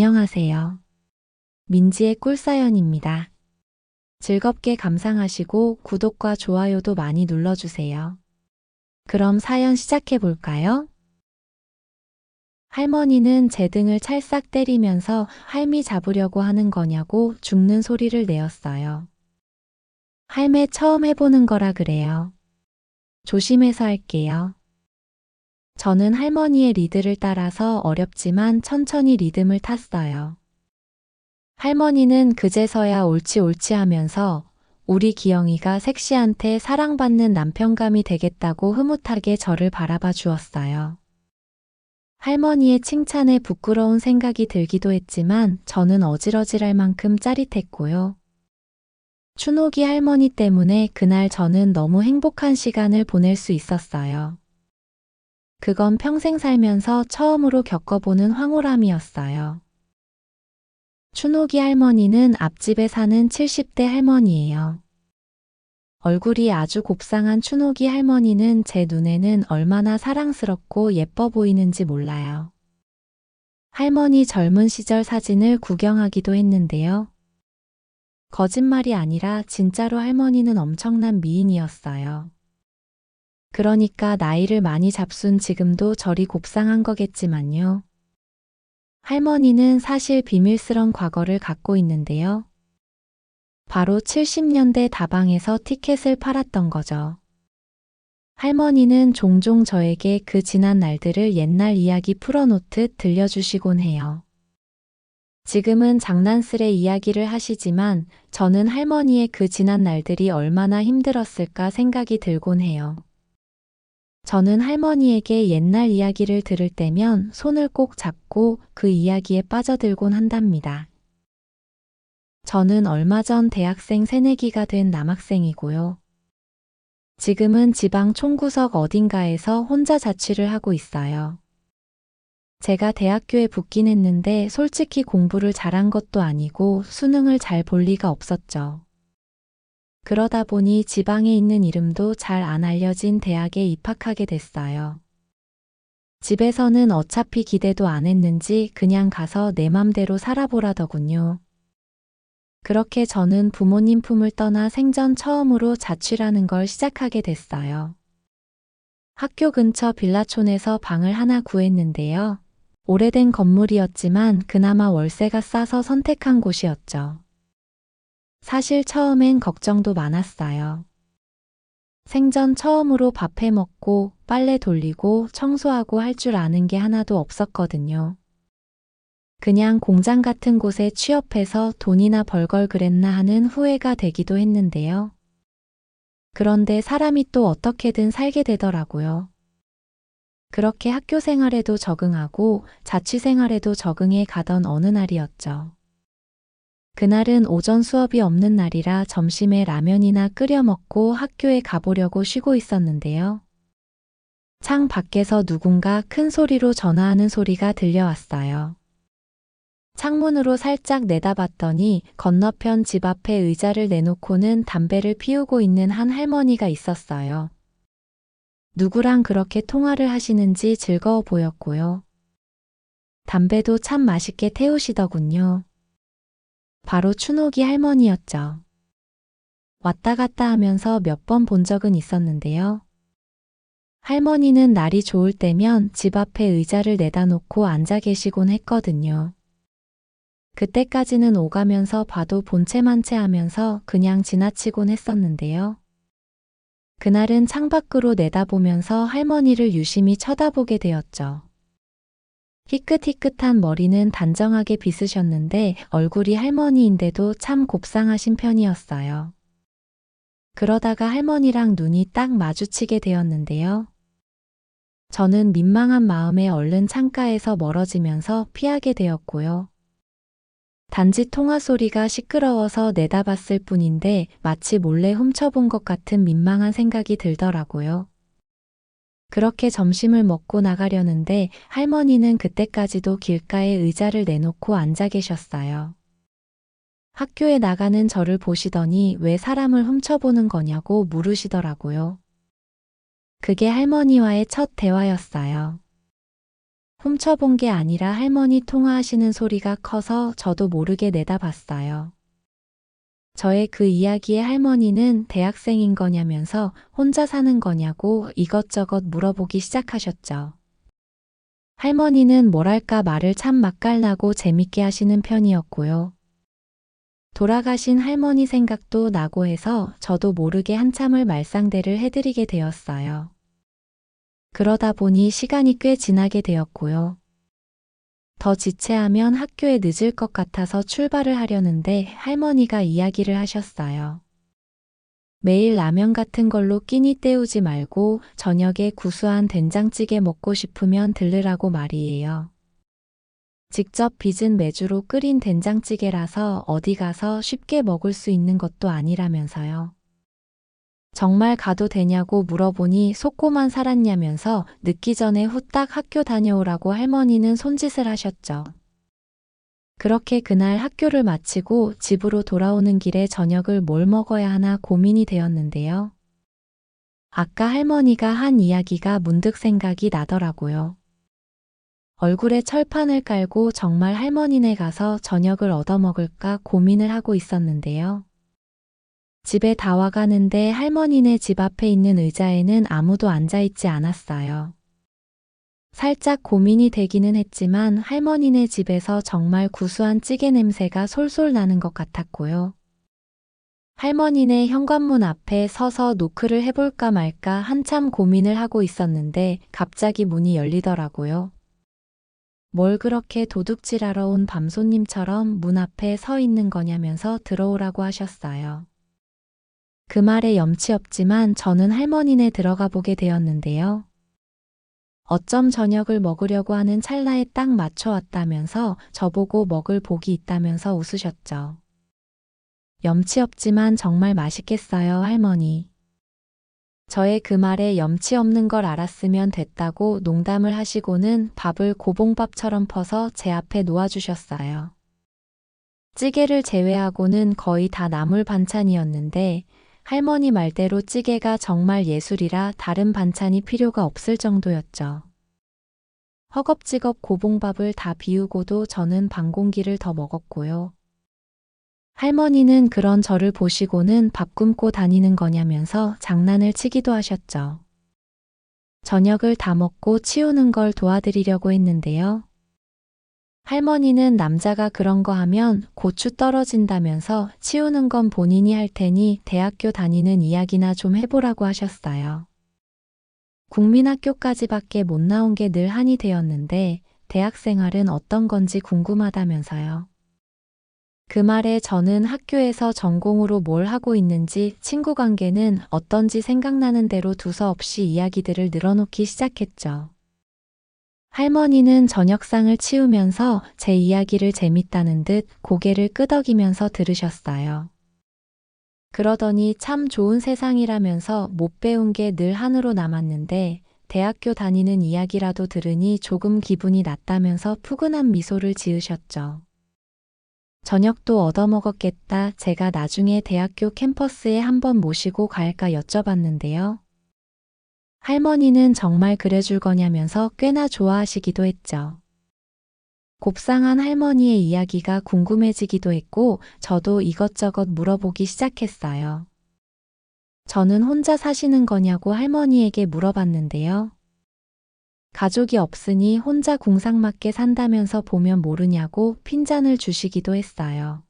안녕하세요. 민지의 꿀사연입니다. 즐겁게 감상하시고 구독과 좋아요도 많이 눌러주세요. 그럼 사연 시작해 볼까요? 할머니는 제 등을 찰싹 때리면서 할미 잡으려고 하는 거냐고 죽는 소리를 내었어요. 할매 처음 해보는 거라 그래요. 조심해서 할게요. 저는 할머니의 리드를 따라서 어렵지만 천천히 리듬을 탔어요. 할머니는 그제서야 옳지 옳지 하면서 우리 기영이가 섹시한테 사랑받는 남편감이 되겠다고 흐뭇하게 저를 바라봐 주었어요. 할머니의 칭찬에 부끄러운 생각이 들기도 했지만 저는 어질어질할 만큼 짜릿했고요. 추노기 할머니 때문에 그날 저는 너무 행복한 시간을 보낼 수 있었어요. 그건 평생 살면서 처음으로 겪어보는 황홀함이었어요. 추노기 할머니는 앞집에 사는 70대 할머니예요. 얼굴이 아주 곱상한 추노기 할머니는 제 눈에는 얼마나 사랑스럽고 예뻐 보이는지 몰라요. 할머니 젊은 시절 사진을 구경하기도 했는데요. 거짓말이 아니라 진짜로 할머니는 엄청난 미인이었어요. 그러니까 나이를 많이 잡순 지금도 저리 곱상한 거겠지만요. 할머니는 사실 비밀스런 과거를 갖고 있는데요. 바로 70년대 다방에서 티켓을 팔았던 거죠. 할머니는 종종 저에게 그 지난 날들을 옛날 이야기 풀어놓듯 들려주시곤 해요. 지금은 장난스레 이야기를 하시지만 저는 할머니의 그 지난 날들이 얼마나 힘들었을까 생각이 들곤 해요. 저는 할머니에게 옛날 이야기를 들을 때면 손을 꼭 잡고 그 이야기에 빠져들곤 한답니다. 저는 얼마 전 대학생 새내기가 된 남학생이고요. 지금은 지방 총구석 어딘가에서 혼자 자취를 하고 있어요. 제가 대학교에 붙긴 했는데 솔직히 공부를 잘한 것도 아니고 수능을 잘 볼 리가 없었죠. 그러다 보니 지방에 있는 이름도 잘 안 알려진 대학에 입학하게 됐어요. 집에서는 어차피 기대도 안 했는지 그냥 가서 내 맘대로 살아보라더군요. 그렇게 저는 부모님 품을 떠나 생전 처음으로 자취라는 걸 시작하게 됐어요. 학교 근처 빌라촌에서 방을 하나 구했는데요. 오래된 건물이었지만 그나마 월세가 싸서 선택한 곳이었죠. 사실 처음엔 걱정도 많았어요. 생전 처음으로 밥 해 먹고 빨래 돌리고 청소하고 할 줄 아는 게 하나도 없었거든요. 그냥 공장 같은 곳에 취업해서 돈이나 벌걸 그랬나 하는 후회가 되기도 했는데요. 그런데 사람이 또 어떻게든 살게 되더라고요. 그렇게 학교 생활에도 적응하고 자취 생활에도 적응해 가던 어느 날이었죠. 그날은 오전 수업이 없는 날이라 점심에 라면이나 끓여 먹고 학교에 가보려고 쉬고 있었는데요. 창 밖에서 누군가 큰 소리로 전화하는 소리가 들려왔어요. 창문으로 살짝 내다봤더니 건너편 집 앞에 의자를 내놓고는 담배를 피우고 있는 한 할머니가 있었어요. 누구랑 그렇게 통화를 하시는지 즐거워 보였고요. 담배도 참 맛있게 태우시더군요. 바로 추노기 할머니였죠. 왔다 갔다 하면서 몇 번 본 적은 있었는데요. 할머니는 날이 좋을 때면 집 앞에 의자를 내다 놓고 앉아 계시곤 했거든요. 그때까지는 오가면서 봐도 본체만체 하면서 그냥 지나치곤 했었는데요. 그날은 창밖으로 내다보면서 할머니를 유심히 쳐다보게 되었죠. 희끗희끗한 머리는 단정하게 빗으셨는데 얼굴이 할머니인데도 참 곱상하신 편이었어요. 그러다가 할머니랑 눈이 딱 마주치게 되었는데요. 저는 민망한 마음에 얼른 창가에서 멀어지면서 피하게 되었고요. 단지 통화 소리가 시끄러워서 내다봤을 뿐인데 마치 몰래 훔쳐본 것 같은 민망한 생각이 들더라고요. 그렇게 점심을 먹고 나가려는데 할머니는 그때까지도 길가에 의자를 내놓고 앉아 계셨어요. 학교에 나가는 저를 보시더니 왜 사람을 훔쳐보는 거냐고 물으시더라고요. 그게 할머니와의 첫 대화였어요. 훔쳐본 게 아니라 할머니 통화하시는 소리가 커서 저도 모르게 내다봤어요. 저의 그 이야기에 할머니는 대학생인 거냐면서 혼자 사는 거냐고 이것저것 물어보기 시작하셨죠. 할머니는 뭐랄까 말을 참 맛깔나고 재밌게 하시는 편이었고요. 돌아가신 할머니 생각도 나고 해서 저도 모르게 한참을 말상대를 해드리게 되었어요. 그러다 보니 시간이 꽤 지나게 되었고요. 더 지체하면 학교에 늦을 것 같아서 출발을 하려는데 할머니가 이야기를 하셨어요. 매일 라면 같은 걸로 끼니 때우지 말고 저녁에 구수한 된장찌개 먹고 싶으면 들르라고 말이에요. 직접 빚은 메주로 끓인 된장찌개라서 어디 가서 쉽게 먹을 수 있는 것도 아니라면서요. 정말 가도 되냐고 물어보니 속고만 살았냐면서 늦기 전에 후딱 학교 다녀오라고 할머니는 손짓을 하셨죠. 그렇게 그날 학교를 마치고 집으로 돌아오는 길에 저녁을 뭘 먹어야 하나 고민이 되었는데요. 아까 할머니가 한 이야기가 문득 생각이 나더라고요. 얼굴에 철판을 깔고 정말 할머니네 가서 저녁을 얻어먹을까 고민을 하고 있었는데요. 집에 다 와가는데 할머니네 집 앞에 있는 의자에는 아무도 앉아있지 않았어요. 살짝 고민이 되기는 했지만 할머니네 집에서 정말 구수한 찌개 냄새가 솔솔 나는 것 같았고요. 할머니네 현관문 앞에 서서 노크를 해볼까 말까 한참 고민을 하고 있었는데 갑자기 문이 열리더라고요. 뭘 그렇게 도둑질하러 온 밤손님처럼 문 앞에 서 있는 거냐면서 들어오라고 하셨어요. 그 말에 염치 없지만 저는 할머니네 들어가 보게 되었는데요. 어쩜 저녁을 먹으려고 하는 찰나에 딱 맞춰왔다면서 저보고 먹을 복이 있다면서 웃으셨죠. 염치 없지만 정말 맛있겠어요, 할머니. 저의 그 말에 염치 없는 걸 알았으면 됐다고 농담을 하시고는 밥을 고봉밥처럼 퍼서 제 앞에 놓아주셨어요. 찌개를 제외하고는 거의 다 나물 반찬이었는데 할머니 말대로 찌개가 정말 예술이라 다른 반찬이 필요가 없을 정도였죠. 허겁지겁 고봉밥을 다 비우고도 저는 반 공기를 더 먹었고요. 할머니는 그런 저를 보시고는 밥 굶고 다니는 거냐면서 장난을 치기도 하셨죠. 저녁을 다 먹고 치우는 걸 도와드리려고 했는데요. 할머니는 남자가 그런 거 하면 고추 떨어진다면서 치우는 건 본인이 할 테니 대학교 다니는 이야기나 좀 해보라고 하셨어요. 국민학교까지밖에 못 나온 게 늘 한이 되었는데 대학 생활은 어떤 건지 궁금하다면서요. 그 말에 저는 학교에서 전공으로 뭘 하고 있는지 친구 관계는 어떤지 생각나는 대로 두서없이 이야기들을 늘어놓기 시작했죠. 할머니는 저녁상을 치우면서 제 이야기를 재밌다는 듯 고개를 끄덕이면서 들으셨어요. 그러더니 참 좋은 세상이라면서 못 배운 게 늘 한으로 남았는데 대학교 다니는 이야기라도 들으니 조금 기분이 낫다면서 푸근한 미소를 지으셨죠. 저녁도 얻어먹었겠다 제가 나중에 대학교 캠퍼스에 한번 모시고 갈까 여쭤봤는데요. 할머니는 정말 그래줄 거냐면서 꽤나 좋아하시기도 했죠. 곱상한 할머니의 이야기가 궁금해지기도 했고 저도 이것저것 물어보기 시작했어요. 저는 혼자 사시는 거냐고 할머니에게 물어봤는데요. 가족이 없으니 혼자 궁상맞게 산다면서 보면 모르냐고 핀잔을 주시기도 했어요.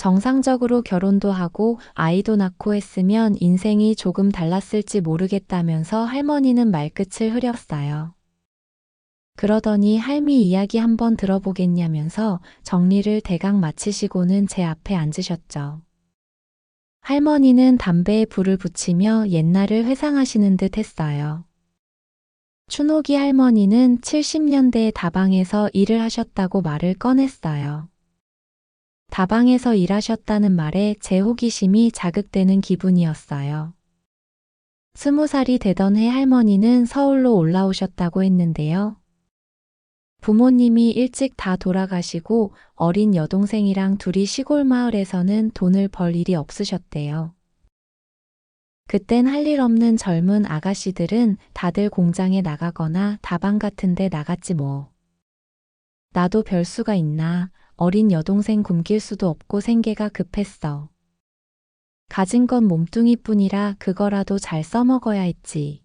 정상적으로 결혼도 하고 아이도 낳고 했으면 인생이 조금 달랐을지 모르겠다면서 할머니는 말끝을 흐렸어요. 그러더니 할미 이야기 한번 들어보겠냐면서 정리를 대강 마치시고는 제 앞에 앉으셨죠. 할머니는 담배에 불을 붙이며 옛날을 회상하시는 듯 했어요. 춘옥이 할머니는 70년대에 다방에서 일을 하셨다고 말을 꺼냈어요. 다방에서 일하셨다는 말에 제 호기심이 자극되는 기분이었어요. 스무 살이 되던 해 할머니는 서울로 올라오셨다고 했는데요. 부모님이 일찍 다 돌아가시고 어린 여동생이랑 둘이 시골 마을에서는 돈을 벌 일이 없으셨대요. 그땐 할 일 없는 젊은 아가씨들은 다들 공장에 나가거나 다방 같은 데 나갔지 뭐. 나도 별수가 있나 어린 여동생 굶길 수도 없고 생계가 급했어. 가진 건 몸뚱이뿐이라 그거라도 잘 써먹어야 했지.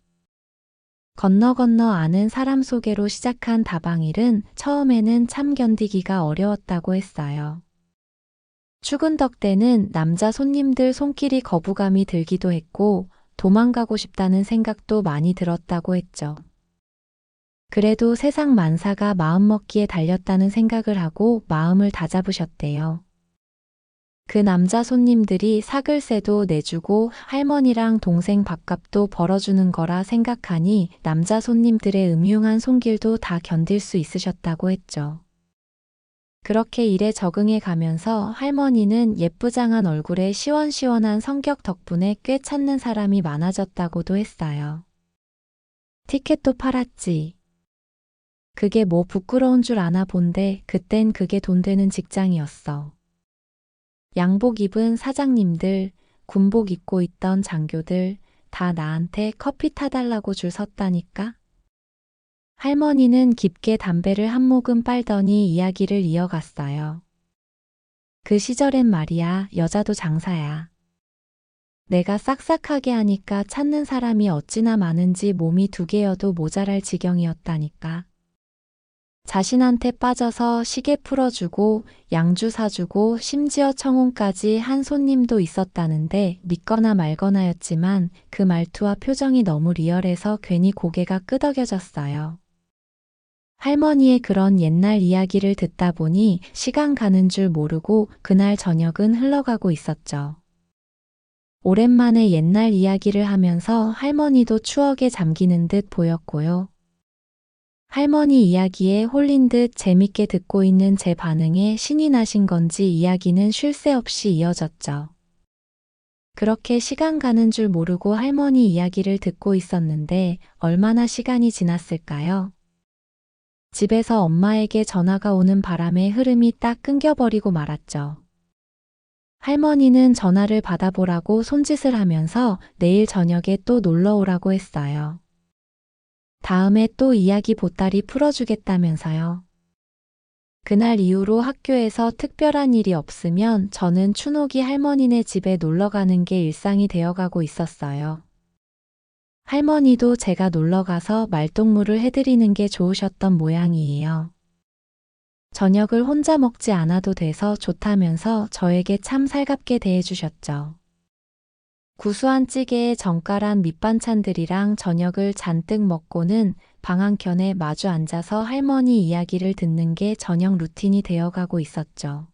건너 건너 아는 사람 소개로 시작한 다방일은 처음에는 참 견디기가 어려웠다고 했어요. 출근덕 때는 남자 손님들 손길이 거부감이 들기도 했고 도망가고 싶다는 생각도 많이 들었다고 했죠. 그래도 세상 만사가 마음먹기에 달렸다는 생각을 하고 마음을 다잡으셨대요. 그 남자 손님들이 사글세도 내주고 할머니랑 동생 밥값도 벌어주는 거라 생각하니 남자 손님들의 음흉한 손길도 다 견딜 수 있으셨다고 했죠. 그렇게 일에 적응해 가면서 할머니는 예쁘장한 얼굴에 시원시원한 성격 덕분에 꽤 찾는 사람이 많아졌다고도 했어요. 티켓도 팔았지. 그게 뭐 부끄러운 줄 아나 본데 그땐 그게 돈 되는 직장이었어. 양복 입은 사장님들, 군복 입고 있던 장교들 다 나한테 커피 타달라고 줄 섰다니까? 할머니는 깊게 담배를 한 모금 빨더니 이야기를 이어갔어요. 그 시절엔 말이야, 여자도 장사야. 내가 싹싹하게 하니까 찾는 사람이 어찌나 많은지 몸이 두 개여도 모자랄 지경이었다니까. 자신한테 빠져서 시계 풀어주고 양주 사주고 심지어 청혼까지 한 손님도 있었다는데 믿거나 말거나였지만 그 말투와 표정이 너무 리얼해서 괜히 고개가 끄덕여졌어요. 할머니의 그런 옛날 이야기를 듣다 보니 시간 가는 줄 모르고 그날 저녁은 흘러가고 있었죠. 오랜만에 옛날 이야기를 하면서 할머니도 추억에 잠기는 듯 보였고요. 할머니 이야기에 홀린 듯 재밌게 듣고 있는 제 반응에 신이 나신 건지 이야기는 쉴 새 없이 이어졌죠. 그렇게 시간 가는 줄 모르고 할머니 이야기를 듣고 있었는데 얼마나 시간이 지났을까요? 집에서 엄마에게 전화가 오는 바람에 흐름이 딱 끊겨버리고 말았죠. 할머니는 전화를 받아보라고 손짓을 하면서 내일 저녁에 또 놀러 오라고 했어요. 다음에 또 이야기 보따리 풀어주겠다면서요. 그날 이후로 학교에서 특별한 일이 없으면 저는 춘옥이 할머니네 집에 놀러 가는 게 일상이 되어가고 있었어요. 할머니도 제가 놀러 가서 말동무를 해드리는 게 좋으셨던 모양이에요. 저녁을 혼자 먹지 않아도 돼서 좋다면서 저에게 참 살갑게 대해주셨죠. 구수한 찌개에 정갈한 밑반찬들이랑 저녁을 잔뜩 먹고는 방 한켠에 마주 앉아서 할머니 이야기를 듣는 게 저녁 루틴이 되어가고 있었죠.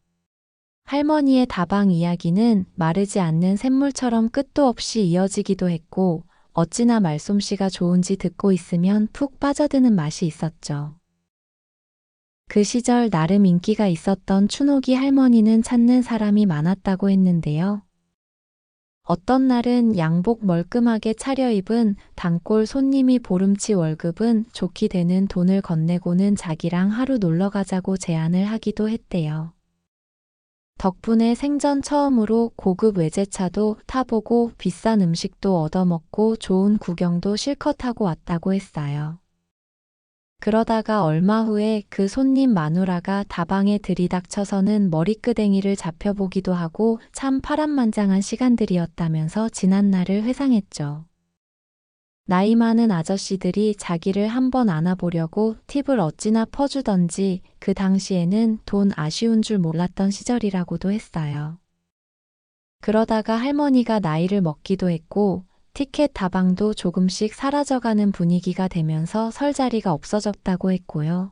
할머니의 다방 이야기는 마르지 않는 샘물처럼 끝도 없이 이어지기도 했고 어찌나 말솜씨가 좋은지 듣고 있으면 푹 빠져드는 맛이 있었죠. 그 시절 나름 인기가 있었던 춘옥이 할머니는 찾는 사람이 많았다고 했는데요. 어떤 날은 양복 멀끔하게 차려입은 단골 손님이 보름치 월급은 좋게 되는 돈을 건네고는 자기랑 하루 놀러 가자고 제안을 하기도 했대요. 덕분에 생전 처음으로 고급 외제차도 타보고 비싼 음식도 얻어먹고 좋은 구경도 실컷 하고 왔다고 했어요. 그러다가 얼마 후에 그 손님 마누라가 다방에 들이닥쳐서는 머리끄댕이를 잡혀보기도 하고 참 파란만장한 시간들이었다면서 지난 날을 회상했죠. 나이 많은 아저씨들이 자기를 한번 안아보려고 팁을 어찌나 퍼주던지 그 당시에는 돈 아쉬운 줄 몰랐던 시절이라고도 했어요. 그러다가 할머니가 나이를 먹기도 했고 티켓 다방도 조금씩 사라져가는 분위기가 되면서 설 자리가 없어졌다고 했고요.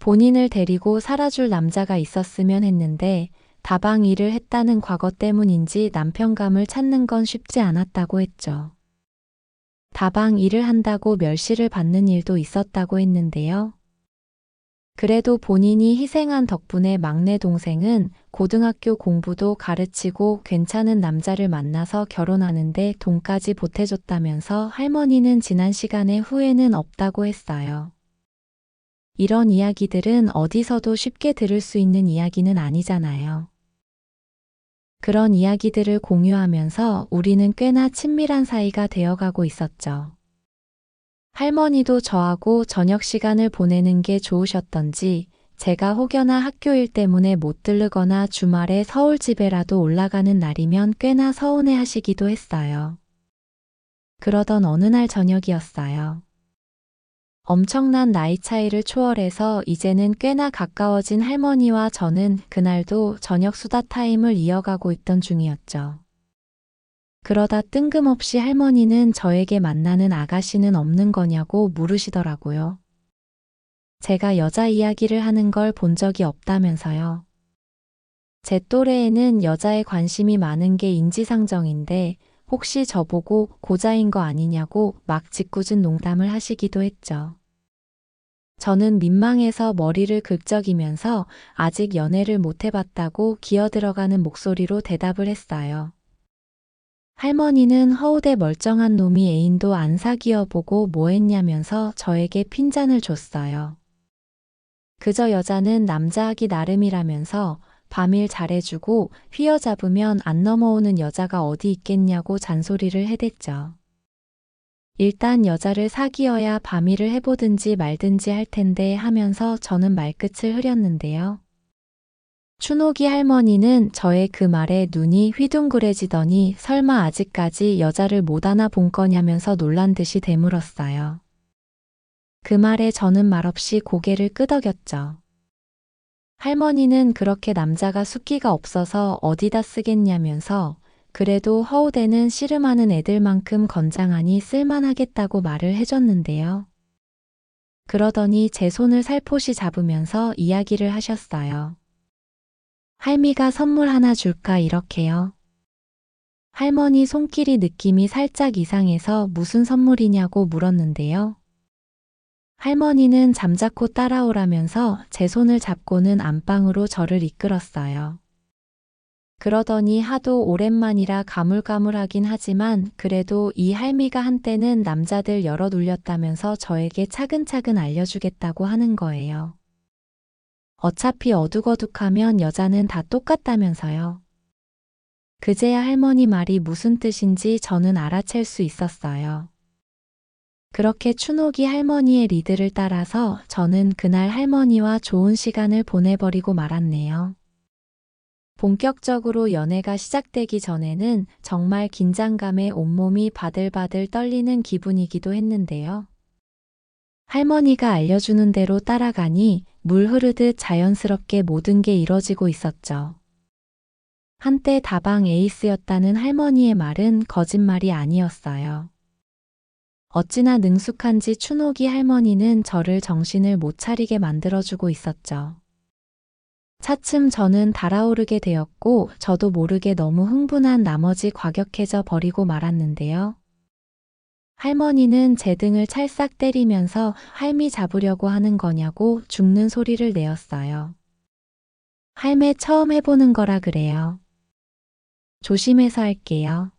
본인을 데리고 살아줄 남자가 있었으면 했는데 다방 일을 했다는 과거 때문인지 남편감을 찾는 건 쉽지 않았다고 했죠. 다방 일을 한다고 멸시를 받는 일도 있었다고 했는데요. 그래도 본인이 희생한 덕분에 막내 동생은 고등학교 공부도 가르치고 괜찮은 남자를 만나서 결혼하는데 돈까지 보태줬다면서 할머니는 지난 시간에 후회는 없다고 했어요. 이런 이야기들은 어디서도 쉽게 들을 수 있는 이야기는 아니잖아요. 그런 이야기들을 공유하면서 우리는 꽤나 친밀한 사이가 되어가고 있었죠. 할머니도 저하고 저녁 시간을 보내는 게 좋으셨던지 제가 혹여나 학교 일 때문에 못 들르거나 주말에 서울 집에라도 올라가는 날이면 꽤나 서운해 하시기도 했어요. 그러던 어느 날 저녁이었어요. 엄청난 나이 차이를 초월해서 이제는 꽤나 가까워진 할머니와 저는 그날도 저녁 수다 타임을 이어가고 있던 중이었죠. 그러다 뜬금없이 할머니는 저에게 만나는 아가씨는 없는 거냐고 물으시더라고요. 제가 여자 이야기를 하는 걸 본 적이 없다면서요. 제 또래에는 여자에 관심이 많은 게 인지상정인데 혹시 저보고 고자인 거 아니냐고 막 짓궂은 농담을 하시기도 했죠. 저는 민망해서 머리를 긁적이면서 아직 연애를 못 해봤다고 기어들어가는 목소리로 대답을 했어요. 할머니는 허우대 멀쩡한 놈이 애인도 안 사귀어 보고 뭐 했냐면서 저에게 핀잔을 줬어요. 그저 여자는 남자하기 나름이라면서 밤일 잘해주고 휘어잡으면 안 넘어오는 여자가 어디 있겠냐고 잔소리를 해댔죠. 일단 여자를 사귀어야 밤일을 해보든지 말든지 할 텐데 하면서 저는 말끝을 흐렸는데요. 추노기 할머니는 저의 그 말에 눈이 휘둥그레지더니 설마 아직까지 여자를 못 하나 본 거냐면서 놀란 듯이 되물었어요. 그 말에 저는 말없이 고개를 끄덕였죠. 할머니는 그렇게 남자가 숫기가 없어서 어디다 쓰겠냐면서 그래도 허우대는 씨름하는 애들만큼 건장하니 쓸만하겠다고 말을 해줬는데요. 그러더니 제 손을 살포시 잡으면서 이야기를 하셨어요. 할미가 선물 하나 줄까 이렇게요. 할머니 손길이 느낌이 살짝 이상해서 무슨 선물이냐고 물었는데요. 할머니는 잠자코 따라오라면서 제 손을 잡고는 안방으로 저를 이끌었어요. 그러더니 하도 오랜만이라 가물가물하긴 하지만 그래도 이 할미가 한때는 남자들 여러 눌렸다면서 저에게 차근차근 알려주겠다고 하는 거예요. 어차피 어둑어둑하면 여자는 다 똑같다면서요. 그제야 할머니 말이 무슨 뜻인지 저는 알아챌 수 있었어요. 그렇게 추노기 할머니의 리드를 따라서 저는 그날 할머니와 좋은 시간을 보내버리고 말았네요. 본격적으로 연애가 시작되기 전에는 정말 긴장감에 온몸이 바들바들 떨리는 기분이기도 했는데요. 할머니가 알려주는 대로 따라가니 물 흐르듯 자연스럽게 모든 게 이뤄지고 있었죠. 한때 다방 에이스였다는 할머니의 말은 거짓말이 아니었어요. 어찌나 능숙한지 추노기 할머니는 저를 정신을 못 차리게 만들어주고 있었죠. 차츰 저는 달아오르게 되었고 저도 모르게 너무 흥분한 나머지 과격해져 버리고 말았는데요. 할머니는 제 등을 찰싹 때리면서 할미 잡으려고 하는 거냐고 죽는 소리를 내었어요. 할매 처음 해보는 거라 그래요. 조심해서 할게요.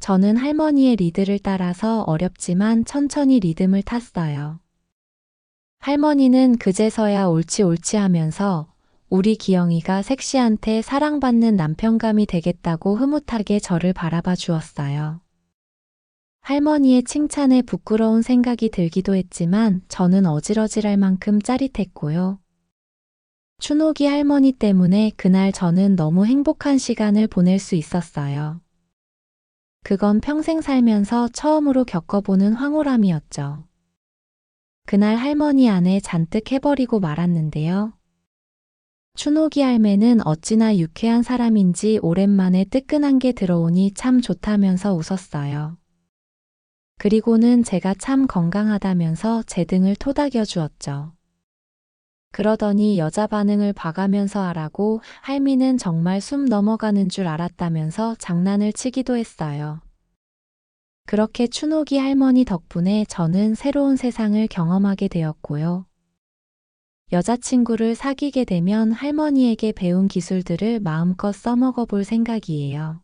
저는 할머니의 리드를 따라서 어렵지만 천천히 리듬을 탔어요. 할머니는 그제서야 옳지 옳지 하면서 우리 기영이가 섹시한테 사랑받는 남편감이 되겠다고 흐뭇하게 저를 바라봐 주었어요. 할머니의 칭찬에 부끄러운 생각이 들기도 했지만 저는 어지러질할 만큼 짜릿했고요. 추노기 할머니 때문에 그날 저는 너무 행복한 시간을 보낼 수 있었어요. 그건 평생 살면서 처음으로 겪어보는 황홀함이었죠. 그날 할머니 안에 잔뜩 해버리고 말았는데요. 추노기 할매는 어찌나 유쾌한 사람인지 오랜만에 뜨끈한 게 들어오니 참 좋다면서 웃었어요. 그리고는 제가 참 건강하다면서 제 등을 토닥여 주었죠. 그러더니 여자 반응을 봐가면서 하라고 할미는 정말 숨 넘어가는 줄 알았다면서 장난을 치기도 했어요. 그렇게 추노기 할머니 덕분에 저는 새로운 세상을 경험하게 되었고요. 여자친구를 사귀게 되면 할머니에게 배운 기술들을 마음껏 써먹어 볼 생각이에요.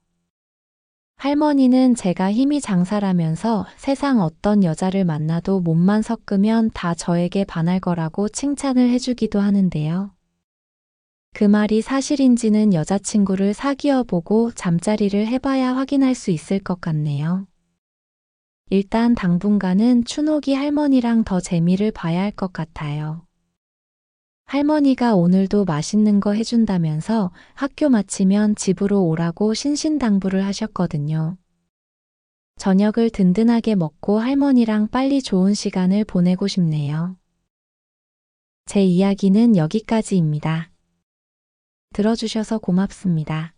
할머니는 제가 힘이 장사라면서 세상 어떤 여자를 만나도 몸만 섞으면 다 저에게 반할 거라고 칭찬을 해주기도 하는데요. 그 말이 사실인지는 여자친구를 사귀어 보고 잠자리를 해봐야 확인할 수 있을 것 같네요. 일단 당분간은 춘옥이 할머니랑 더 재미를 봐야 할 것 같아요. 할머니가 오늘도 맛있는 거 해준다면서 학교 마치면 집으로 오라고 신신당부를 하셨거든요. 저녁을 든든하게 먹고 할머니랑 빨리 좋은 시간을 보내고 싶네요. 제 이야기는 여기까지입니다. 들어주셔서 고맙습니다.